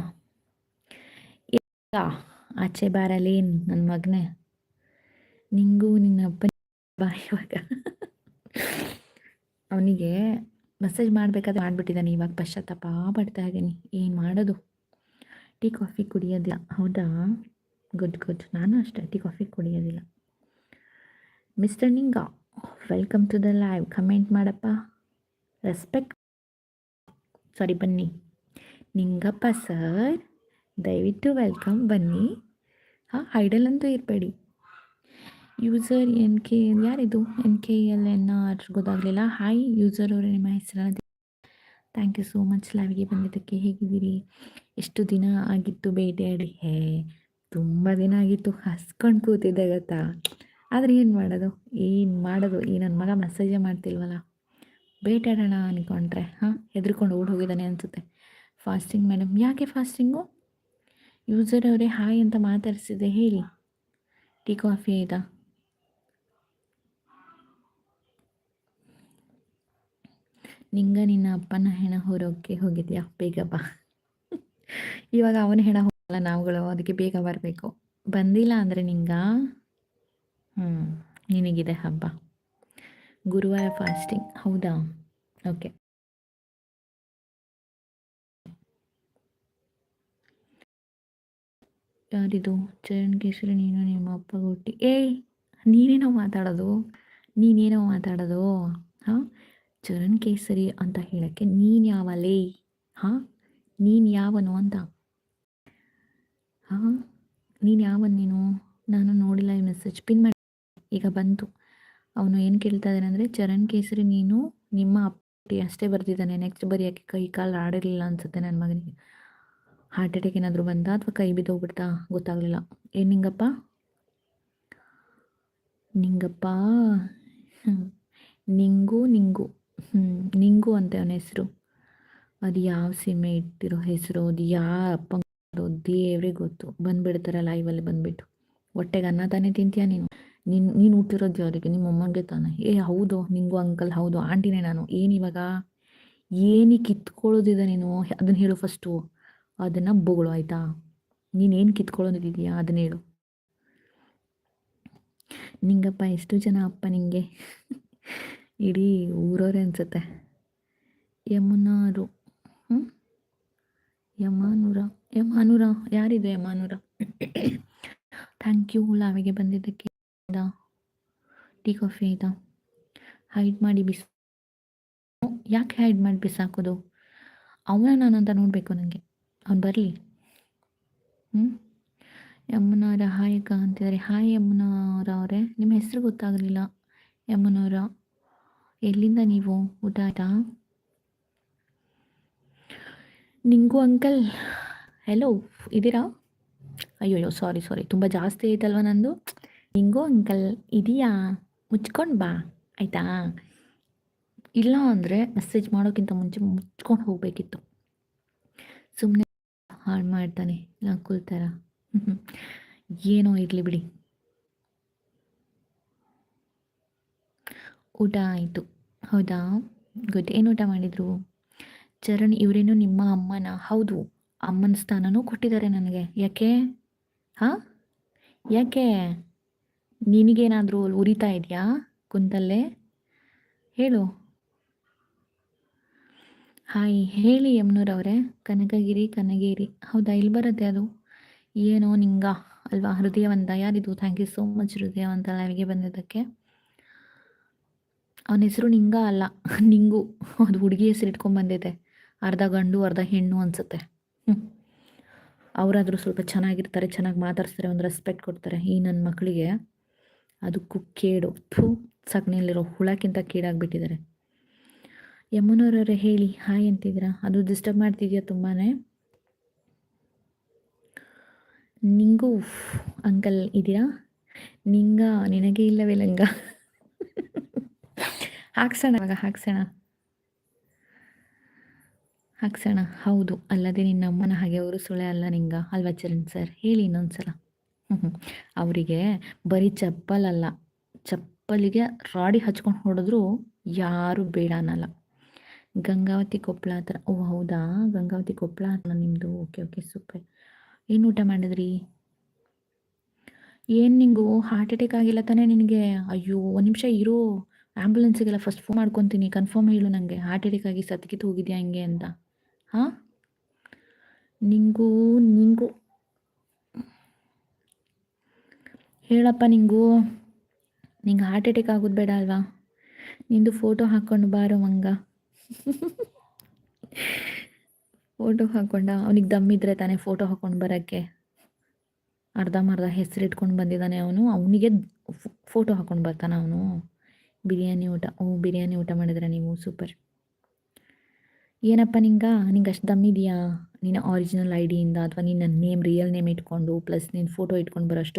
ಆಚೆ ಬಾರಲೇನು ನನ್ನ ಮಗನೇ. ನಿಂಗೂ ನಿನ್ನ ಅಪ್ಪ ಬಾ ಇವಾಗ. ಅವನಿಗೆ ಮೆಸೇಜ್ ಮಾಡಬೇಕಾದ್ರೆ ಮಾಡಿಬಿಟ್ಟಿದ್ದಾನೆ, ಇವಾಗ ಪಶ್ಚಾತ್ತಾಪ ಪಡ್ತಾ ಇದ್ದೀನಿ. ಏನು ಮಾಡೋದು? ಟೀ ಕಾಫಿ ಕುಡಿಯೋದಿಲ್ಲ. ಹೌದಾ? Good good. ನಾನು ಅಷ್ಟೇ, tea coffee ಕುಡಿಯೋದಿಲ್ಲ. Mister Ninga, welcome to the live. Comment ಮಾಡಪ್ಪ. ರೆಸ್ಪೆಕ್ಟ್. ಸಾರಿ, ಬನ್ನಿ. ನಿಂಗಪ್ಪ ಸರ್, ದಯವಿಟ್ಟು ವೆಲ್ಕಮ್ ಬನ್ನಿ. ಹಾಂ ಹೈಡಲ್ಲಂತೂ ಇರಬೇಡಿ. ಯೂಸರ್ ಎನ್ ಕೆ ಯಾರಿದು? N K L N R ಗೊತ್ತಾಗಲಿಲ್ಲ. ಹಾಯ್ ಯೂಸರ್ ಅವರೇ, ನಿಮ್ಮ ಹೆಸರಾದ ಥ್ಯಾಂಕ್ ಯು ಸೋ ಮಚ್ ಲಾವಿಗೆ ಬಂದಿದ್ದಕ್ಕೆ ಹೇಗಿದ್ದೀರಿ? ಎಷ್ಟು ದಿನ ಆಗಿತ್ತು ಭೇಟಿಯಾಡಿ ಹೇ, ತುಂಬ ದಿನ ಆಗಿತ್ತು. ಹಸ್ಕೊಂಡು ಕೂತಿದ್ದೆ ಗೊತ್ತಾ? ಆದರೆ ಏನು ಮಾಡೋದು? ಏನು ಮಾಡೋದು? ಈ ನನ್ನ ಮಗ ಮೆಸೇಜೇ ಮಾಡ್ತಿಲ್ವಲ್ಲ? ಬೇಟಾಡೋಣ ಅಂದ್ಕೊಂಡ್ರೆ ಹಾಂ? ಹೆದ್ರಿಕೊಂಡು ಓಡಿ ಹೋಗಿದ್ದಾನೆ ಅನಿಸುತ್ತೆ. ಫಾಸ್ಟಿಂಗ್ ಮೇಡಮ್ ಯಾಕೆ ಫಾಸ್ಟಿಂಗು ಯೂಸರ್ ಅವರೇ ಹಾಯ್ ಅಂತ ಮಾತಾಡಿಸಿದೆ ಹೇಳಿ. ಟೀ ಕಾಫಿ ಆಯಿತಾ? ನಿಂಗ ನಿನ್ನ ಅಪ್ಪನ ಹೆಣ ಹೊರೋಕ್ಕೆ ಹೋಗಿದ್ಯಾ? ಬೇಗ ಬಾ. ಇವಾಗ ಅವನ ಹೆಣ ಹೋಗಲ್ಲ ನಾವುಗಳು, ಅದಕ್ಕೆ ಬೇಗ ಬರಬೇಕು. ಬಂದಿಲ್ಲ ಅಂದರೆ ನಿಂಗ? ಹ್ಞೂ ನಿನಗಿದೆ ಹಬ್ಬ. ಗುರುವಾರ ಫಾಸ್ಟಿಂಗ್ ಹೌದಾ? ಓಕೆ ಯಾರಿದು? ಚರಣ್ ಕೇಸರಿ ನೀನು ನಿಮ್ಮ ಅಪ್ಪ ಹುಟ್ಟಿ. ಏಯ್, ನೀನೇನೋ ಮಾತಾಡೋದು? ನೀನೇನೋ ಮಾತಾಡೋದು? ಹಾಂ? ಚರಣ್ ಕೇಸರಿ ಅಂತ ಹೇಳಕ್ಕೆ ನೀನ್ ಯಾವ ಲೇ ಹಾ? ನೀನ್ ಯಾವನು ಅಂತ? ಹಾ? ನೀನ್ ಯಾವ ನೀನು ನಾನು ನೋಡಿಲ್ಲ ಈ ಮೆಸೇಜ್ ಪಿನ್ ಮಾಡಿ. ಈಗ ಬಂತು. ಅವನು ಏನು ಕೇಳ್ತಾ ಇದ್ದಾನೆ ಅಂದರೆ ಚರಣ್ ಕೇಸರಿ ನೀನು ನಿಮ್ಮ ಅಪ್ಪಿ ಅಷ್ಟೇ ಬರ್ತಿದ್ದಾನೆ ನೆಕ್ಸ್ಟ್ ಬರೆಯೋಕ್ಕೆ ಕೈ ಕಾಲು ಆಡಿರಲಿಲ್ಲ ಅನ್ಸುತ್ತೆ ನನ್ನ ಮಗನಿಗೆ. ಹಾರ್ಟ್ ಅಟ್ಯಾಕ್ ಏನಾದರೂ ಬಂದಾ ಅಥವಾ ಕೈ ಬಿದ್ದೋಗ್ಬಿಡ್ತಾ ಗೊತ್ತಾಗಲಿಲ್ಲ. ಏನು ನಿಂಗಪ್ಪ? ನಿಂಗಪ್ಪ? ನಿಂಗು ನಿಂಗು. ಹ್ಞೂ ನಿಂಗು ಅಂತ ಅವನ ಹೆಸರು. ಅದು ಯಾವ ಸೀಮೆ ಇಟ್ಟಿರೋ ಹೆಸರು, ಅದು ಯಾರಪ್ಪ ದೇವ್ರಿಗೆ ಗೊತ್ತು. ಬಂದುಬಿಡ್ತಾರೆ ಲೈವಲ್ಲಿ ಬಂದುಬಿಟ್ಟು. ಹೊಟ್ಟೆಗೆ ಅನ್ನ ತಾನೇ ತಿಂತೀಯ ನೀನು? ನೀನು ನೀನು ಹುಟ್ಟಿರೋದು ಯಾವ್ದಕ್ಕೆ? ನಿಮ್ಮ ಅಮ್ಮನಿಗೆ ತಾನೆ? ಏ, ಹೌದು, ನಿಂಗು ಅಂಕಲ್ ಹೌದು ಆಂಟಿನೇ ನಾನು. ಏನಿವಾಗ ಏನಕ್ಕೆ ಕಿತ್ಕೊಳ್ಳೋದಿದೆ ನೀನು? ಅದನ್ನು ಹೇಳು ಫಸ್ಟು ಅದನ್ನು ಬೊಗಳು, ಆಯಿತಾ? ನೀನೇನು ಕಿತ್ಕೊಳ್ಳೋದಿದೆಯಾ? ಅದನ್ನ ಹೇಳು. ನಿಂಗಪ್ಪ, ಎಷ್ಟು ಜನ ಅಪ್ಪ ನಿಂಗೆ? ಇಡೀ ಊರವರೇ ಅನಿಸುತ್ತೆ. ಯಮುನಾರು ಹ್ಞೂ ಯಮಾನೂರ ಯಮಾನೂರ, ಯಾರಿದು ಯಮಾನೂರ? ಥ್ಯಾಂಕ್ ಯು ಲಾವಿಗೆ ಬಂದಿದ್ದಕ್ಕೆ. ಟೀ ಕಾಫಿ ಆಯಿತಾ? ಹೈಡ್ ಮಾಡಿ ಬಿಸ್ ಯಾಕೆ ಹೈಡ್ ಮಾಡಿ ಬಿಸಾಕೋದು? ಅವನ ನಾನು ಅಂತ ನೋಡಬೇಕು ನನಗೆ ಅವ್ನು ಬರಲಿ. ಹ್ಞೂ ಯಮುನಾರ ಹಾಯ್ ಅಕ್ಕ ಅಂತಿದ್ದಾರೆ ಹಾಯ್ ಯಮುನಾರ ಅವರೇ. ನಿಮ್ಮ ಹೆಸರು ಗೊತ್ತಾಗಲಿಲ್ಲ. ಯಮುನವರ ಎಲ್ಲಿಂದ ನೀವು ಊಟ ಆಯ್ತಾ ನಿಂಗು ಅಂಕಲ್ ಹೆಲೋ ಇದ್ದೀರಾ? ಅಯ್ಯೋ ಸಾರಿ ಸಾರಿ ತುಂಬ ಜಾಸ್ತಿ ಐತಲ್ವ ನಂದು? ನಿಂಗು ಅಂಕಲ್ ಇದೆಯಾ? ಮುಚ್ಕೊಂಡು ಬಾ, ಆಯಿತಾ? ಇಲ್ಲ ಅಂದರೆ ಮೆಸೇಜ್ ಮಾಡೋಕ್ಕಿಂತ ಮುಂಚೆ ಮುಚ್ಕೊಂಡು ಹೋಗಬೇಕಿತ್ತು. ಸುಮ್ಮನೆ ಹಾಳು ಮಾಡ್ತಾನೆ, ಇಲ್ಲ ಥರ ಏನೋ ಇರಲಿ ಬಿಡಿ. ಊಟ ಆಯಿತು ಹೌದಾ? ಗುಡ್ ಏನು ಊಟ ಮಾಡಿದರು? ಚರಣ್, ಇವರೇನು ನಿಮ್ಮ ಅಮ್ಮನ, ಹೌದು, ಅಮ್ಮನ ಸ್ಥಾನನೂ ಕೊಟ್ಟಿದ್ದಾರೆ ನನಗೆ. ಯಾಕೆ? ಹಾಂ? ಯಾಕೆ? ನಿನಗೇನಾದರೂ ಉರಿತಾ ಇದೆಯಾ ಕುಂತಲ್ಲೇ? ಹೇಳು. ಹಾಯ್, ಹೇಳಿ ಯಮ್ನೂರವರೇ ಕನಕಗಿರಿ, ಕನಗಿರಿ. ಹೌದಾ ಇಲ್ಲಿ ಬರುತ್ತೆ ಅದು? ಏನೋ ನಿಂಗ, ಅಲ್ವಾ? ಹೃದಯವಂತ. ಯಾರಿದು? Thank you so much Hrudayavanta ಲೈವ್ಗೆ ಬಂದಿದ್ದಕ್ಕೆ. ಅವನ ಹೆಸರು ನಿಂಗ ಅಲ್ಲ, ನಿಂಗು. ಅದು ಹುಡುಗಿ ಹೆಸರು ಇಟ್ಕೊಂಡ್ಬಂದಿದೆ ಅರ್ಧ ಗಂಡು, ಅರ್ಧ ಹೆಣ್ಣು ಅನಿಸುತ್ತೆ. ಹ್ಞೂ ಅವರಾದರೂ ಸ್ವಲ್ಪ ಚೆನ್ನಾಗಿರ್ತಾರೆ, ಚೆನ್ನಾಗಿ ಮಾತಾಡ್ಸ್ತಾರೆ, ಒಂದು ರೆಸ್ಪೆಕ್ಟ್ ಕೊಡ್ತಾರೆ. ಈ ನನ್ನ ಮಕ್ಕಳಿಗೆ ಅದಕ್ಕೂ ಕೇಡು. ಥೂ, ಸಗಣಿಯಲ್ಲಿರೋ ಹುಳಕ್ಕಿಂತ ಕೇಡಾಗಿಬಿಟ್ಟಿದ್ದಾರೆ. ಯಮುನವರವರೇ ಹೇಳಿ, ಹಾಯ್ ಅಂತಿದ್ದೀರಾ? ಅದು ಡಿಸ್ಟರ್ಬ್ ಮಾಡ್ತಿದ್ಯಾ ತುಂಬಾ ನಿಂಗೂ ಅಂಕಲ್ ಇದೆಯಾ ನಿಂಗ? ನಿನಗೆ ಇಲ್ಲವೇ ಲಂಗ? ಹಾಕ್ಸೋಣ, ಇವಾಗ ಹಾಕ್ಸೋಣ. ಹಾಕ್ಸೋಣ. ಹೌದು, ಅಲ್ಲದೆ ನಿನ್ನ ಅಮ್ಮನ ಹಾಗೆ ಅವರು ಸುಳೆ ಅಲ್ಲ ನಿಂಗ. ಅಲ್ವಾ ಚರಣ್ ಸರ್ ಹೇಳಿ ಇನ್ನೊಂದು ಸಲ ಹ್ಞೂ ಅವರಿಗೆ ಬರೀ ಚಪ್ಪಲಲ್ಲ ಚಪ್ಪಲಿಗೆ ರಾಡಿ ಹಚ್ಕೊಂಡು ಹೊಡೆದ್ರು ಯಾರು ಬೇಡ ಅನ್ನಲ್ಲ. ಗಂಗಾವತಿ ಕೊಪ್ಪಳ ಹತ್ರ. ಓ, ಹೌದಾ? ಗಂಗಾವತಿ ಕೊಪ್ಪಳ ಹತ್ರ ನಿಮ್ಮದು ಓಕೆ ಓಕೆ, ಸೂಪರ್. ಏನು ಊಟ ಮಾಡಿದ್ರಿ? ಏನು ನಿಂಗು? ಹಾರ್ಟ್ ಅಟ್ಯಾಕ್ ಆಗಿಲ್ಲ ತಾನೇ ನಿನಗೆ? ಅಯ್ಯೋ, ಒಂದು ನಿಮಿಷ ಇರೋ. ಆ್ಯಂಬುಲೆನ್ಸಿಗೆಲ್ಲ ಫಸ್ಟ್ ಫೋನ್ ಮಾಡ್ಕೊತೀನಿ. ಕನ್ಫರ್ಮ್ ಹೇಳು ನನಗೆ ಹಾರ್ಟ್ ಅಟ್ಯಾಕ್ ಆಗಿ ಸತ್ಕಿತ್ತು ಹೋಗಿದ್ಯಾ ಹಿಂಗೆ ಅಂತ. ಹಾಂ? ನಿಂಗೂ ನಿಂಗೂ. ಹೇಳಪ್ಪ ನಿಂಗೂ. ನಿಂಗೆ ಹಾರ್ಟ್ ಅಟ್ಯಾಕ್ ಆಗೋದು ಬೇಡ ಅಲ್ವಾ? ನಿಂದು ಫೋಟೋ ಹಾಕ್ಕೊಂಡು ಬಾರೋ ಮಂಗ. ಫೋಟೋ ಹಾಕ್ಕೊಂಡ ಅವನಿಗೆ ದಮ್ಮಿದ್ರೆ ತಾನೇ ಫೋಟೋ ಹಾಕ್ಕೊಂಡು ಬರೋಕ್ಕೆ. ಅರ್ಧಂಬರ್ಧ ಹೆಸರು ಇಟ್ಕೊಂಡು ಬಂದಿದ್ದಾನೆ ಅವನು. ಅವನಿಗೆ ಫೋಟೋ ಹಾಕ್ಕೊಂಡು ಬರ್ತಾನೆ ಅವನು. ಬಿರಿಯಾನಿ ಊಟ. ಓ, ಬಿರಿಯಾನಿ ಊಟ ಮಾಡಿದ್ರೆ ನೀವು? ಸೂಪರ್. ಏನಪ್ಪ ನಿಂಗೆ? ನಿಂಗೆ ಅಷ್ಟು ದಮ್ಮಿದೆಯಾ ನಿನ್ನ ಆರಿಜಿನಲ್ ಐ ಡಿಯಿಂದ ಅಥವಾ ನಿನ್ನ ನೇಮ್ ರಿಯಲ್ ನೇಮ್ ಇಟ್ಕೊಂಡು ಪ್ಲಸ್ ನಿನ್ನ ಫೋಟೋ ಇಟ್ಕೊಂಡು ಬರೋಷ್ಟು